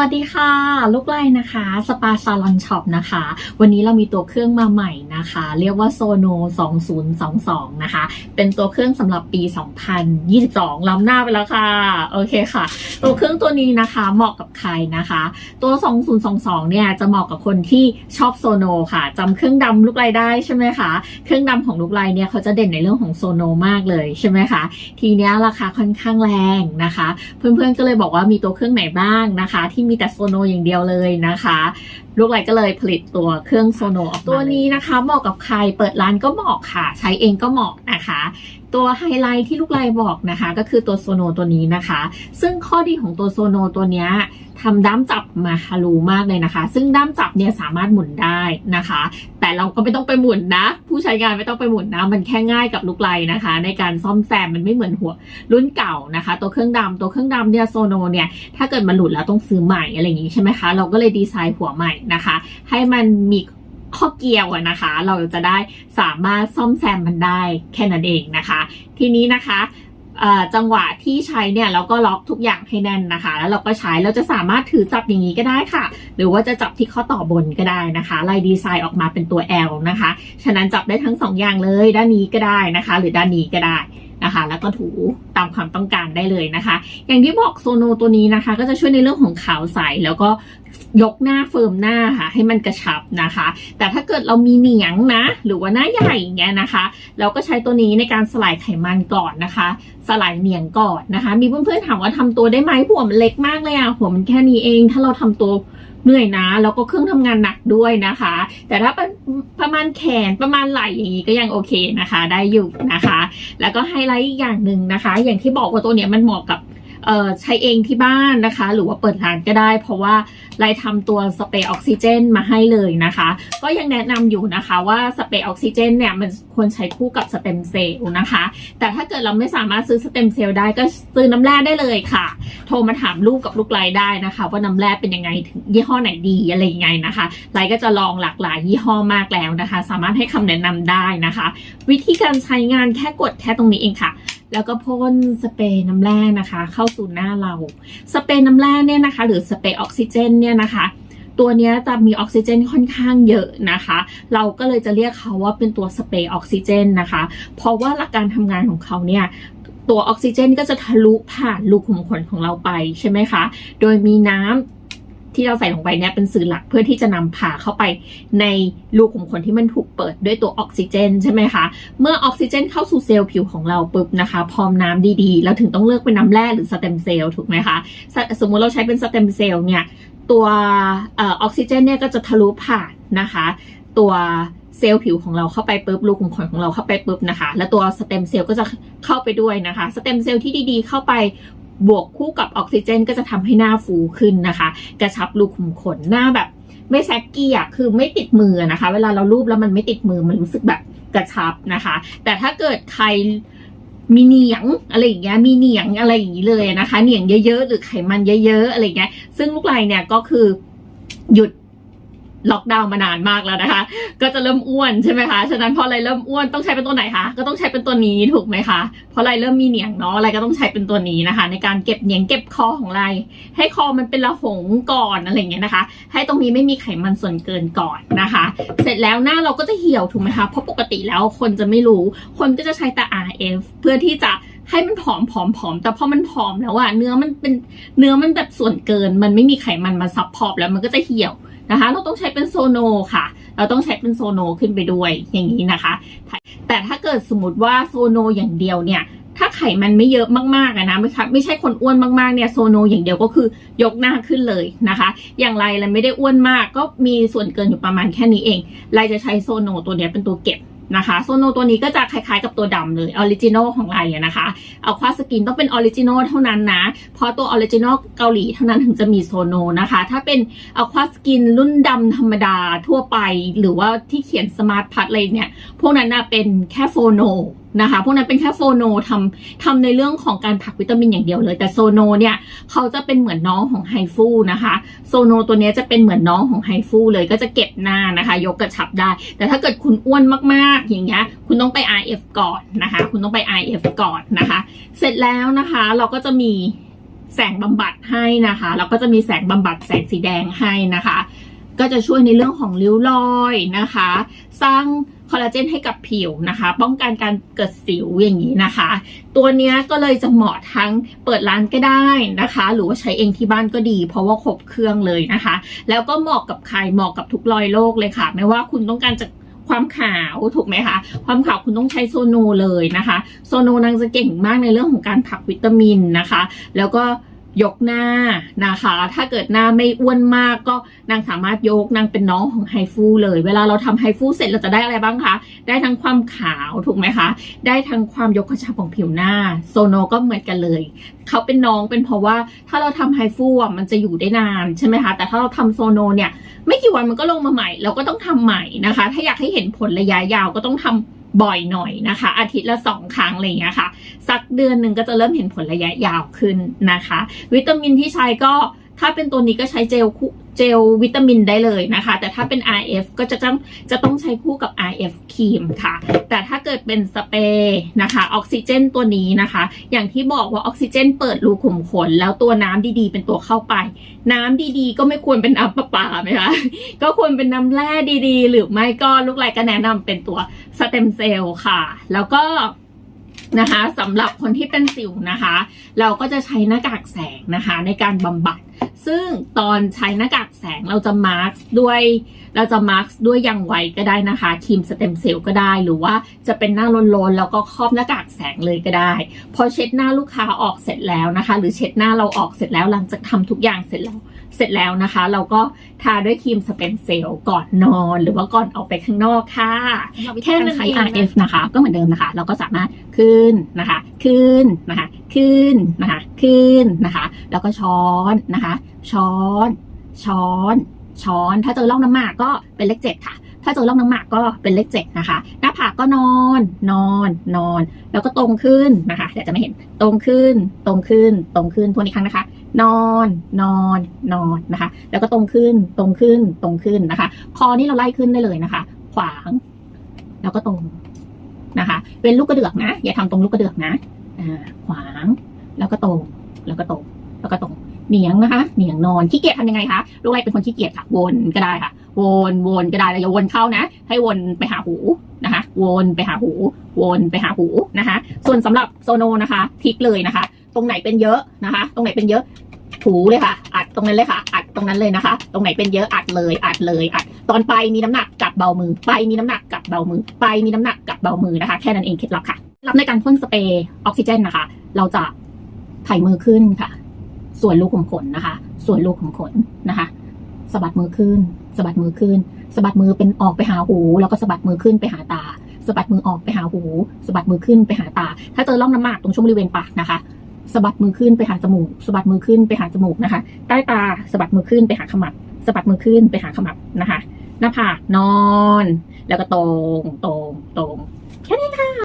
วัสดีค่ะ ลูกไล่นะคะ สปาซาลอนช็อปนะคะ วันนี้เรามีตัวเครื่องมาใหม่นะคะ เรียกว่าโซโน 2022 นะคะ เป็นตัวเครื่องสำหรับปี 2022 ล้ำหน้าไปแล้วค่ะ โอเคค่ะ ตัวเครื่องตัวนี้นะคะเหมาะกับใครนะคะ ตัว 2022 เนี่ยจะเหมาะกับคนที่ชอบโซโนค่ะจำเครื่องดำลูกไล่ได้ใช่ไหมคะ เครื่องดำของลูกไล่เนี่ยเขาจะเด่นในเรื่องของโซโนมากเลยใช่ไหมคะ ทีนี้ราคาค่อนข้างแรงนะคะ เพื่อนๆก็เลยบอกว่ามีตัวเครื่องไหนบ้างนะคะที่มีแต่โซโนอย่างเดียวเลยนะคะ ลูกไลก็เลยผลิตตัวเครื่องโซโนออกตัวนี้นะคะเหมาะกับใครเปิดร้านก็เหมาะค่ะ ใช้เองก็เหมาะนะคะ ตัวไฮไลท์ที่ลูกไลบอกนะคะ ก็คือตัวโซโนตัวนี้นะคะ ซึ่งข้อดีของตัวโซโนตัวเนี้ย ทำด้ามจับมาฮารูมากเลยนะคะ ซึ่งด้ามจับเนี่ยสามารถหมุนได้นะคะ แต่เราก็ไม่ต้องไปหมุนนะ ผู้ใช้งานไม่ต้องไปหมุนนะ มันแค่ง่ายกับลูกไลนะคะ ในการซ่อมแซมมันไม่เหมือนหัวรุ่นเก่านะคะ ตัวเครื่องดำตัวเครื่องดำเนี่ยโซโนเนี่ยถ้าเกิดมันหลุดแล้วต้องซื้อใหม่อะไรอย่างนี้ใช่ไหมคะ เราก็เลยดีไซน์หัวใหม่นะคะ ให้มันมีข้อเกี่ยวนะคะ เราจะได้สามารถซ่อมแซมมันได้แค่นั้นเองนะคะ ทีนี้นะคะ จังหวะที่ใช้เนี่ยเราก็ล็อกทุกอย่างให้แน่นนะคะ แล้วเราก็ใช้เราจะสามารถถือจับอย่างนี้ก็ได้ค่ะ หรือว่าจะจับที่ข้อต่อบนก็ได้นะคะลายดีไซน์ออกมาเป็นตัว L นะคะ ฉะนั้นจับได้ทั้งสองอย่างเลยด้านนี้ก็ได้นะคะ หรือด้านนี้ก็ได้ นะคะ แล้วก็ถูตามความต้องการได้เลยนะคะ อย่างที่บอกโซโนตัวนี้นะคะ ก็จะช่วยในเรื่องของขาวใสแล้วก็ยกหน้าเฟิร์มหน้าค่ะ ให้มันกระชับนะคะ แต่ถ้าเกิดเรามีเหนียงนะ หรือว่าหน้าใหญ่อย่างเงี้ยนะคะ เราก็ใช้ตัวนี้ในการสลายไขมันก่อนนะคะ สลายเหนียงก่อนนะคะ มีเพื่อนๆถามว่าทำตัวได้ไหมหัวมันเล็กมากเลยอะหัวมันแค่นี้เอง ถ้าเราทำตัว เหนื่อยนะแล้วก็เครื่องทำงานหนักด้วยนะคะ แต่ถ้าปประมาณแขนประมาณไหล่อย่างนี้ก็ยังโอเคนะคะ ได้อยู่นะคะ แล้วก็ไฮไลท์อีกอย่างหนึ่งนะคะ อย่างที่บอกว่าตัวเนี้ยมันเหมาะกับ ใช้เองที่บ้านนะคะ หรือว่าเปิดร้านก็ได้ เพราะว่าไลทำตัวสเปรย์ออกซิเจนมาให้เลยนะคะ ก็ยังแนะนำอยู่นะคะว่าสเปรย์ออกซิเจนเนี่ยมันควรใช้คู่กับสเต็มเซลล์นะคะ แต่ถ้าเกิดเราไม่สามารถซื้อสเต็มเซลล์ได้ก็ซื้อน้ำแร่ได้เลยค่ะ โทรมาถามลูกกับลูกไลได้นะคะ ว่าน้ำแร่เป็นยังไงถึงยี่ห้อไหนดีอะไรยังไงนะคะ ไลก็จะลองหลากหลายยี่ห้อมากแล้วนะคะ สามารถให้คำแนะนำได้นะคะ วิธีการใช้งานแค่กดแค่ตรงนี้เองค่ะ แล้วก็พ่นสเปรย์น้ำแร่นะคะ เข้าสู่หน้าเรา สเปรย์น้ำแร่เนี่ยนะคะ หรือสเปรย์ออกซิเจนเนี่ยนะคะ ตัวนี้จะมีออกซิเจนค่อนข้างเยอะนะคะ เราก็เลยจะเรียกเขาว่าเป็นตัวสเปรย์ออกซิเจนนะคะ เพราะว่าหลักการทำงานของเขาเนี่ยตัวออกซิเจนก็จะทะลุผ่านรูขุมขนของเราไปใช่ไหมคะ โดยมีน้ำ ที่เราใส่ลงไปเนี่ยเป็นสื่อหลักเพื่อที่จะนำพาเข้าไปในรูขุมขนที่มันถูกเปิดด้วยตัวออกซิเจนใช่ไหมคะ เมื่อออกซิเจนเข้าสู่เซลล์ผิวของเราปุ๊บนะคะ พร้อมน้ำดีๆ แล้วถึงต้องเลือกเป็นน้ำแร่หรือสเต็มเซลล์ถูกไหมคะสสมมุติเราใช้เป็นสเต็มเซลล์เนี่ยตัวออออกซิเจนเนี่ยก็จะทะลุผ่านนะคะ ตัวเซลล์ผิวของเราเข้าไปปุ๊บรูขุมขนของเราเข้าไปปุ๊บนะคะ แล้วตัวสเต็มเซลล์ก็จะเข้าไปด้วยนะคะ สเต็มเซลล์ที่ดีๆ เข้าไป บวกคู่กับออกซิเจน ก็จะทำให้หน้าฟูขึ้นนะคะ กระชับรูขุมขนหน้าแบบไม่แซกกี้อะคือไม่ติดมือนะคะ เวลาเรารูปแล้วมันไม่ติดมือมันรู้สึกแบบกระชับนะคะ แต่ถ้าเกิดใครมีเหนียงอะไรอย่างเงี้ยมีเหนียงอะไรอย่างนี้เลยนะคะ เหนียงเยอะๆหรือไขมันเยอะๆอะไรอย่างเงี้ย ซึ่งลูกไลเนี่ยก็คือหยุด ล็อกดาวน์มานานมากแล้วนะคะ ก็จะเริ่มอ้วนใช่ไหมคะฉะนั้นพออะไรเริ่มอ้วนต้องใช้เป็นตัวไหนคะก็ต้องใช้เป็นตัวนี้ถูกไหมคะพราะอะไรเริ่มมีเหนียงเนาะอะไรก็ต้องใช้เป็นตัวนี้นะคะ ในการเก็บเหนียงเก็บคอของไร ให้คอมันเป็นระหงก่อนอะไรเงี้ยนะคะ ให้ตรงนี้ไม่มีไขมันส่วนเกินก่อนนะคะ เสร็จแล้วหน้าเราก็จะเหี่ยวถูกไหมคะเพราะปกติแล้วคนจะไม่รู้ คนก็จะใช้แต่ RF เพื่อที่จะให้มันผอมผอมผอมแต่พอมันผอมแล้วอะเนื้อมันเป็นเนื้อมันแบบส่วนเกิน มันไม่มีไขมันมาซับพอร์ตแล้วมันก็จะเหี่ยว นะคะ เราต้องใช้เป็นโซโนค่ะ เราต้องใช้เป็นโซโนขึ้นไปด้วยอย่างนี้นะคะ แต่ถ้าเกิดสมมติว่าโซโนอย่างเดียวเนี่ย ถ้าไขมันไม่เยอะมากๆนะไม่ครับไม่ใช่คนอ้วนมากๆเนี่ยโซโนอย่างเดียวก็คือยกหน้าขึ้นเลยนะคะ อย่างไรเราไม่ได้อ้วนมากก็มีส่วนเกินอยู่ประมาณแค่นี้เอง เราจะใช้โซโนตัวเนี้ยเป็นตัวเก็บ นะคะโซโนตัวนี้ก็จะคล้ายๆกับตัวดำเลยออริจินอลของไลน์นะคะเอาควาสกินต้องเป็นออริจินอลเท่านั้นนะ เพราะตัวออริจินอลเกาหลีเท่านั้นถึงจะมีโซโนนะคะ ถ้าเป็นเอาควาสกินรุ่นดำธรรมดาทั่วไป หรือว่าที่เขียนสมาร์ทพัทอะไรเนี่ย พวกนั้นนะเป็นแค่โฟโน นะคะพวกนั้นเป็นแค่โฟโนทำทำในเรื่องของการผักวิตามินอย่างเดียวเลย แต่โซโนเนี่ยเขาจะเป็นเหมือนน้องของไฮฟูนะคะโซโนตัวนี้จะเป็นเหมือนน้องของไฮฟูเลยก็จะเก็บหน้านะคะ ยกกระชับได้ แต่ถ้าเกิดคุณอ้วนมากๆอย่างเงี้ยคุณต้องไป RF ก่อนนะคะ คุณต้องไป RF ก่อนนะคะ เสร็จแล้วนะคะเราก็จะมีแสงบำบัดให้นะคะแล้วก็จะมีแสงบำบัดแสงสีแดงให้นะคะ ก็จะช่วยในเรื่องของริ้วรอยนะคะ สร้าง คอลลาเจนให้กับผิวนะคะ ป้องกันการเกิดสิวอย่างนี้นะคะ ตัวนี้ก็เลยจะเหมาะทั้งเปิดร้านก็ได้นะคะ หรือว่าใช้เองที่บ้านก็ดี เพราะว่าครบเครื่องเลยนะคะ แล้วก็เหมาะกับใครเหมาะกับทุกรอยโรคเลยค่ะ ไม่ว่าคุณต้องการจะความขาวถูกไหมคะ ความขาวคุณต้องใช้โซโนเลยนะคะ โซโนนางจะเก่งมากในเรื่องของการผลักวิตามินนะคะ แล้วก็ ยกหน้านะคะ ถ้าเกิดหน้าไม่อ้วนมากก็นางสามารถยกนางเป็นน้องของไฮฟูเลย เวลาเราทำไฮฟูเสร็จเราจะได้อะไรบ้างคะ ได้ทั้งความขาวถูกไหมคะ ได้ทั้งความยกกระชับของผิวหน้า โซโนก็เหมือนกันเลย เขาเป็นน้องเป็นเพราะว่าถ้าเราทำไฮฟูอะมันจะอยู่ได้นานใช่ไหมคะ แต่ถ้าเราทำโซโนเนี่ยไม่กี่วันมันก็ลงมาใหม่ เราก็ต้องทำใหม่นะคะ ถ้าอยากให้เห็นผลระยะยาวก็ต้องทำ บ่อยหน่อยนะคะ อาทิตย์ละสองครั้งอะไรอย่างเงี้ยค่ะ สักเดือนหนึ่งก็จะเริ่มเห็นผลระยะยาวขึ้นนะคะ วิตามินที่ใช้ก็ถ้าเป็นตัวนี้ก็ใช้เจลคู่ เจลวิตามินได้เลยนะคะ แต่ถ้าเป็น RF ก็จะต้องจะต้องใช้คู่กับ RF ครีมค่ะ แต่ถ้าเกิดเป็นสเปรย์นะคะ ออกซิเจนตัวนี้นะคะ อย่างที่บอกว่าออกซิเจนเปิดรูขุมขน แล้วตัวน้ำดีๆ เป็นตัวเข้าไป น้ำดีๆ ก็ไม่ควรเป็นน้ำประปาไหมคะ ก็ควรเป็นน้ำแร่ดีๆ หรือไม่ก็ลูกไลก็แนะนำเป็นตัวสเต็มเซลล์ค่ะ แล้วก็นะคะสำหรับคนที่เป็นสิวนะคะ เราก็จะใช้หน้ากากแสงนะคะ ในการบำบัด ซึ่งตอนใช้หน้ากากแสงเราจะมาร์กด้วย เราจะมาร์กด้วยยางไวก็ได้นะคะครีมสเต็มเซลล์ก็ได้ หรือว่าจะเป็นหน้าโลนๆแล้วก็ครอบหน้ากากแสงเลยก็ได้ พอเช็ดหน้าลูกค้าออกเสร็จแล้วนะคะ หรือเช็ดหน้าเราออกเสร็จแล้วหลังจากทำทุกอย่างเสร็จแล้ว เสร็จแล้วนะคะ เราก็ทาด้วยครีมสเต็มเซลล์ก่อนนอน หรือว่าก่อนออกไปข้างนอกค่ะ แค่นั้นใช้ RF นะคะ ก็เหมือนเดิมนะคะ เราก็สามารถขึ้นนะคะ ขึ้นนะคะ ขึ้นนะคะ ขึ้นนะคะ แล้วก็ช้อนนะคะ ช้อน ช้อน ช้อน ถ้าเจอร่องน้ำหมากก็เป็นเลขเจ็ดค่ะถ้าเจอร่องน้ำหมากก็เป็นเลขเจ็ดนะคะ หน้าผากก็นอน นอน นอน แล้วก็ตรงขึ้นนะคะเดี๋ยวจะไม่เห็น ตรงขึ้น ตรงขึ้น ตรงขึ้นทวนอีกครั้งนะคะ นอนนอนนอนนะคะ แล้วก็ตรงขึ้นตรงขึ้นตรงขึ้นนะคะ คอนี่เราไล่ขึ้นได้เลยนะคะ ขวาง แล้วก็ตรงนะคะเป็นลูกกระเดือกนะ อย่าทำตรงลูกกระเดือกนะอ่าขวาง แล้วก็ตรงแล้วก็ตรงแล้วก็ตรงเหนียงนะคะเหนียงนอนขี้เกียจทำยังไงคะลูกไรเป็นคนขี้เกียจค่ะ วนก็ได้ค่ะ วนวนก็ได้แต่อย่าวนเข้านะ ให้วนไปหาหูนะคะ วนไปหาหู วนไปหาหูนะคะ ส่วนสำหรับโซโนนะคะพลิกเลยนะคะ ตรงไหนเป็นเยอะนะคะ ตรงไหนเป็นเยอะ ถูเลยค่ะ อัดตรงนั้นเลยค่ะ อัดตรงนั้นเลยนะคะ ตรงไหนเป็นเยอะอัดเลย อัดเลย อัด ตอนไปมีน้ำหนักกับเบามือ ไปมีน้ำหนักกับเบามือ ไปมีน้ำหนักกับเบามือนะคะ แค่นั้นเองเคล็ดลับค่ะ รับในการพ่นสเปรย์ออกซิเจนนะคะ เราจะถ่ายมือขึ้นค่ะ ส่วนลูกขุมขนนะคะ ส่วนลูกขุมขนนะคะสะบัดมือขึ้นสะบัดมือขึ้นสะบัดมือเป็นออกไปหาหู แล้วก็สะบัดมือขึ้นไปหาตาสะบัดมือออกไปหาหูสะบัดมือขึ้นไปหาตา ถ้าเจอร่องน้ำหมากตรงช่วงบริเวณปากนะคะ สะบัดมือขึ้นไปหาจมูกสะบัดมือขึ้นไปหาจมูกนะคะ ใต้ตาสะบัดมือขึ้นไปหาขมับสะบัดมือขึ้นไปหาขมับนะคะ หน้าผากนอน แล้วก็ตรงตรงตรงแค่นี้ค่ะ